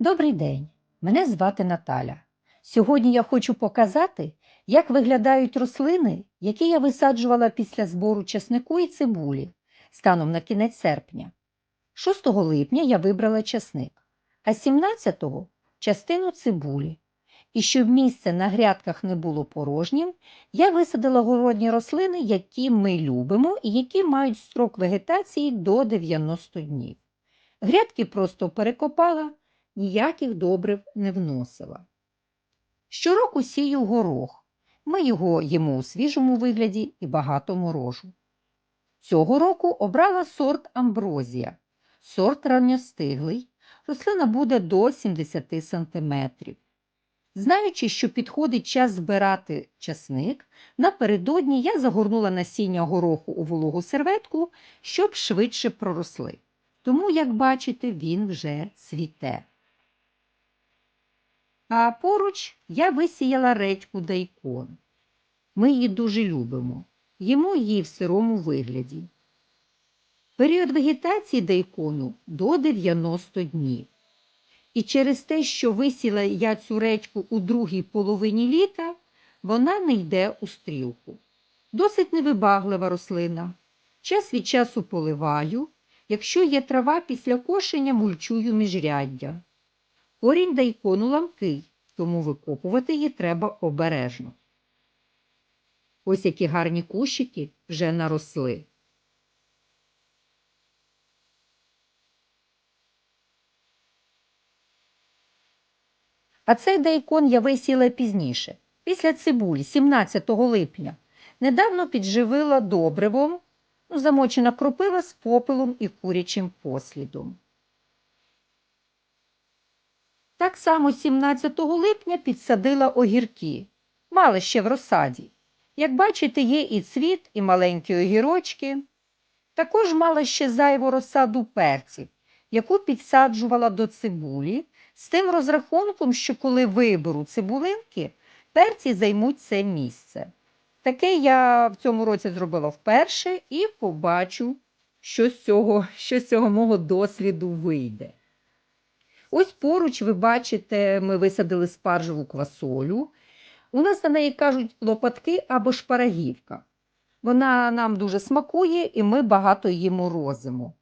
Добрий день, мене звати Наталя. Сьогодні я хочу показати, як виглядають рослини, які я висаджувала після збору часнику і цибулі станом на кінець серпня. 6 липня я вибрала часник, а 17-го – частину цибулі. І щоб місце на грядках не було порожнім, я висадила городні рослини, які ми любимо і які мають строк вегетації до 90 днів. Грядки просто перекопала, ніяких добрив не вносила. Щороку сію горох. Ми його їмо у свіжому вигляді і багато морожу. Цього року обрала сорт амброзія. Сорт ранньостиглий. Рослина буде до 70 см. Знаючи, що підходить час збирати часник, напередодні я загорнула насіння гороху у вологу серветку, щоб швидше проросли. Тому, як бачите, він вже цвіте. А поруч я висіяла редьку дайкон. Ми її дуже любимо. Їмо її в сирому вигляді. Період вегетації дайкону до 90 днів. І через те, що висіла я цю редьку у другій половині літа, вона не йде у стрілку. Досить невибаглива рослина. Час від часу поливаю. Якщо є трава після кошення, мульчую міжряддя. Корінь дайкону ламкий, тому викопувати її треба обережно. Ось які гарні кущики вже наросли. А цей дайкон я висіла пізніше, після цибулі, 17 липня. Недавно підживила добривом, ну, замочена кропива з попелом і курячим послідом. Так само 17 липня підсадила огірки. Мали ще в розсаді. Як бачите, є і цвіт, і маленькі огірочки. Також мала ще зайву розсаду перців, яку підсаджувала до цибулі, з тим розрахунком, що коли виберу цибулинки, перці займуть це місце. Таке я в цьому році зробила вперше і побачу, що з цього, що з цього мого досліду вийде. Ось поруч, ви бачите, ми висадили спаржеву квасолю. У нас на неї кажуть лопатки або шпарагівка. Вона нам дуже смакує і ми багато її морозимо.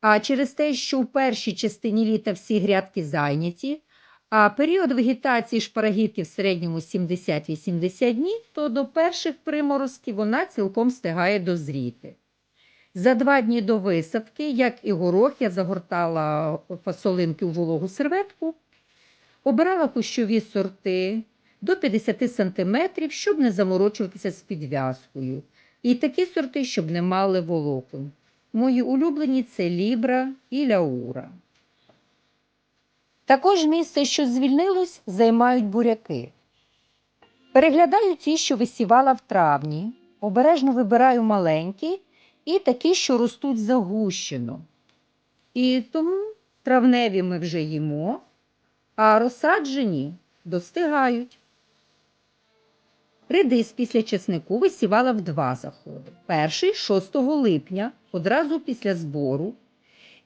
А через те, що у першій частині літа всі грядки зайняті, а період вегетації шпарагівки в середньому 70-80 днів, то до перших приморозків вона цілком встигає дозріти. За два дні до висадки, як і горох, я загортала фасолинки у вологу серветку, обирала кущові сорти до 50 см, щоб не заморочуватися з підв'язкою. І такі сорти, щоб не мали волокон. Мої улюблені це лібра і ляура. Також місце, що звільнилось, займають буряки. Переглядаю ті, що висівала в травні, обережно вибираю маленькі і такі, що ростуть загущено. І тому травневі ми вже їмо, а розсаджені достигають. Редис після чеснику висівала в два заходи. Перший 6 липня, одразу після збору,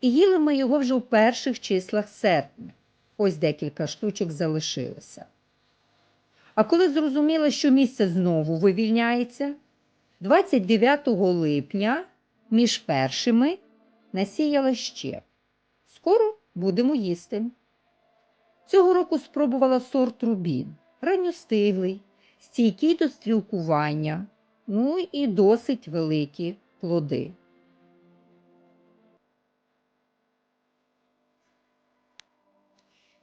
і їли ми його вже у перших числах серпня. Ось декілька штучок залишилося. А коли зрозуміла, що місце знову вивільняється, 29 липня між першими насіяла ще. Скоро будемо їсти. Цього року спробувала сорт рубін, ранньостиглий, стійкий до стрілкування, ну і досить великі плоди.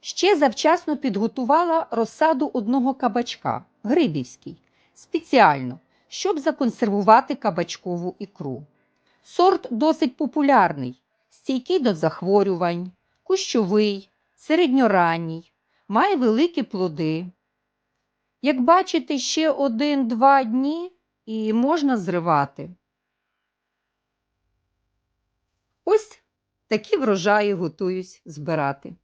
Ще завчасно підготувала розсаду одного кабачка грибівський, спеціально, щоб законсервувати кабачкову ікру. Сорт досить популярний, стійкий до захворювань, кущовий, середньоранній, має великі плоди. Як бачите, ще один-два дні і можна зривати. Ось такі врожаї готуюсь збирати.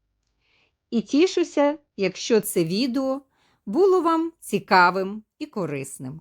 І тішуся, якщо це відео було вам цікавим і корисним.